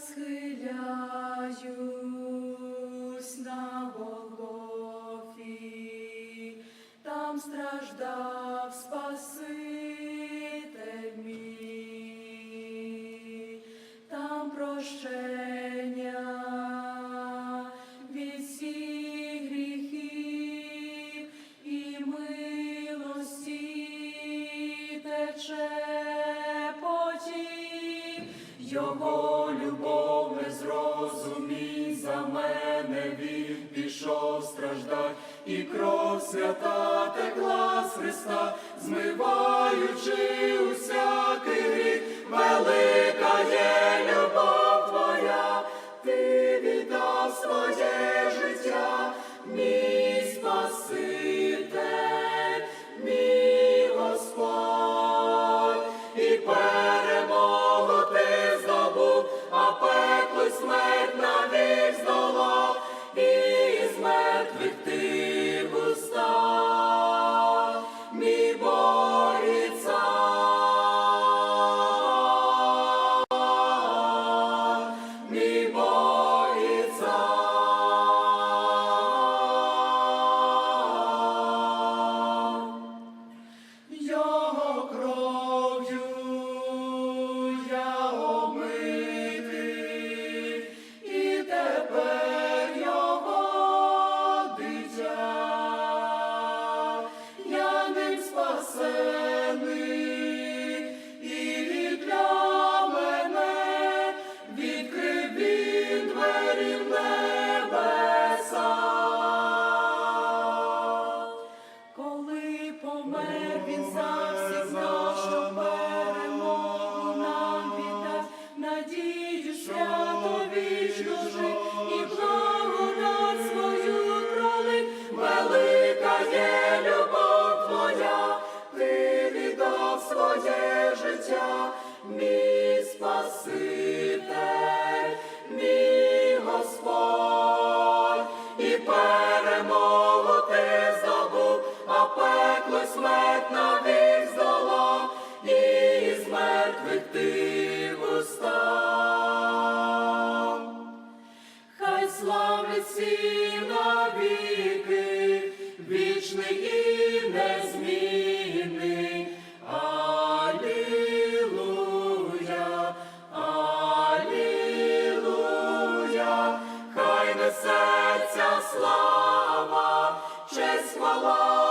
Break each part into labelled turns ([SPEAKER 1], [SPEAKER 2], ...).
[SPEAKER 1] схиляюсь на Голгофі, там страждав Спаситель мій, там прощення від всіх гріхів і милості тече потік. Його любов не зрозумій, за мене він пішов страждать, і кров свята текла з Христа, змиваючи усякий гріх, помер він за всіх нас, перемогу нам віддав, надію свято вічну жить і благодать свою пролив. Велика є любов твоя, ти віддав своє життя, Всі навіки, вічний і незмінний. Алілуя, хай несеться слава, честь хвала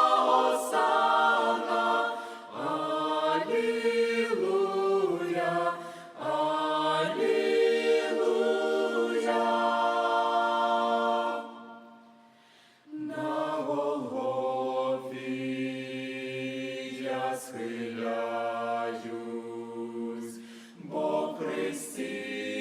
[SPEAKER 1] схиляюсь, бо Христі